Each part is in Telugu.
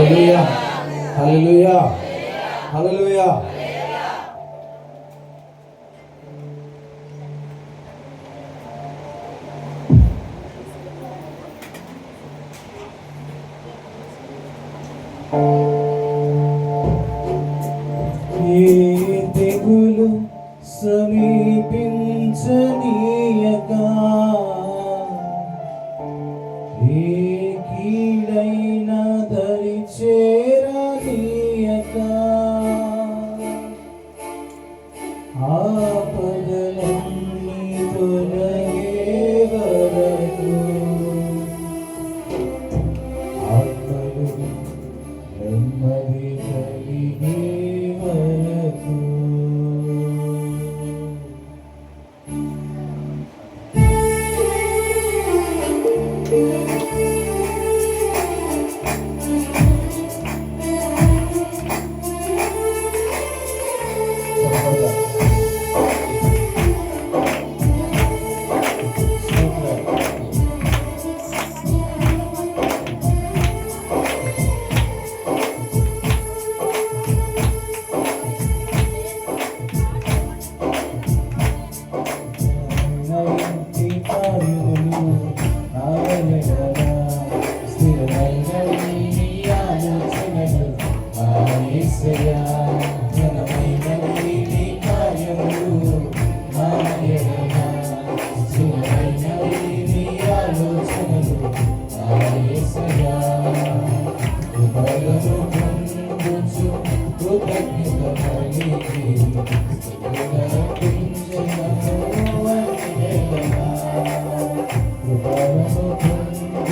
Hallelujah. Hallelujah. Hallelujah. ఏ తెగులు సమీపి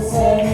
Senhor.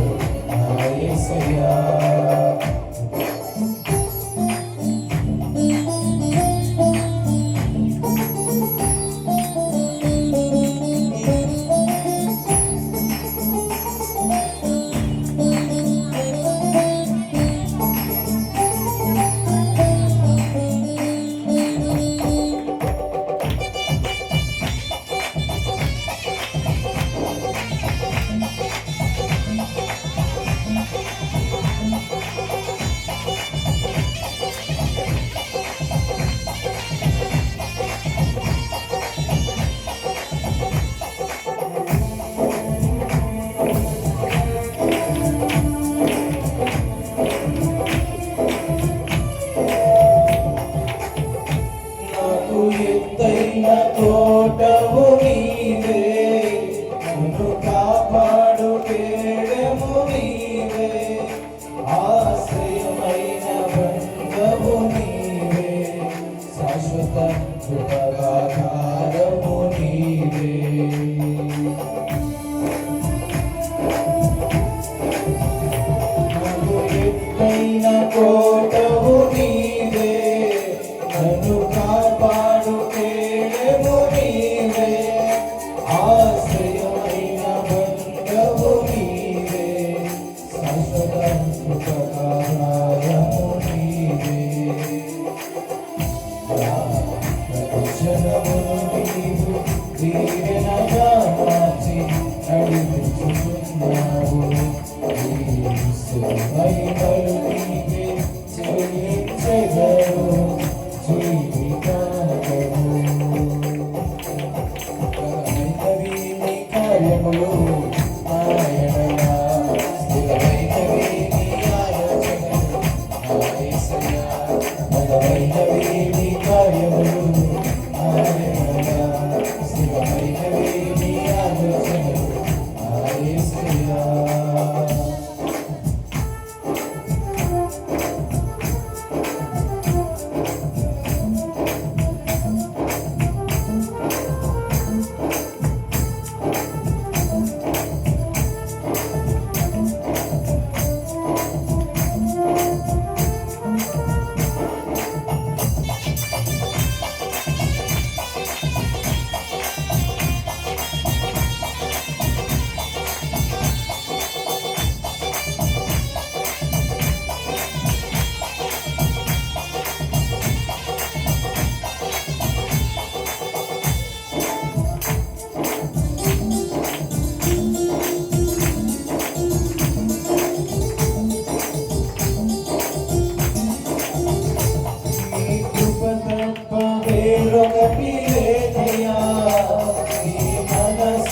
ತೋಟವು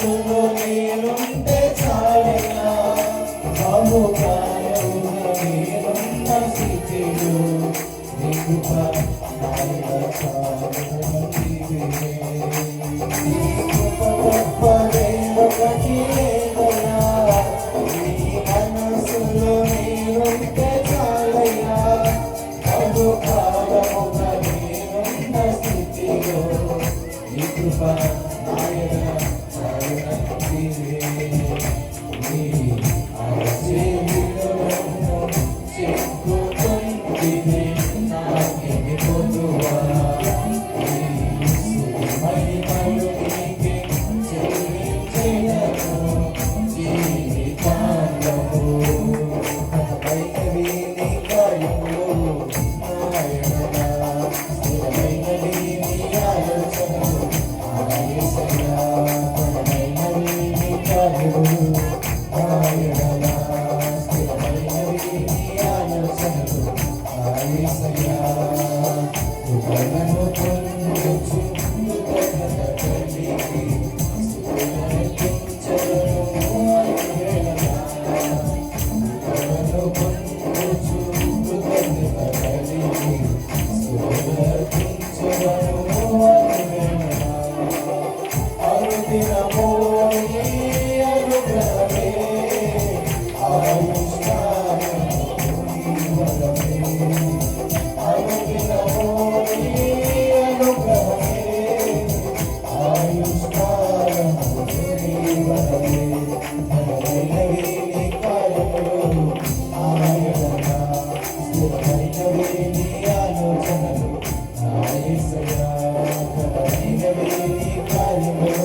నువ్వు మేలుంటే చాలయ్యా బాబు నేనున్న స్థితిలో నీకు మనసులో నేనుంటే చాలయ్యా బాబు కాలముగా నేనున్న స్థితిలో నీకు Gracias.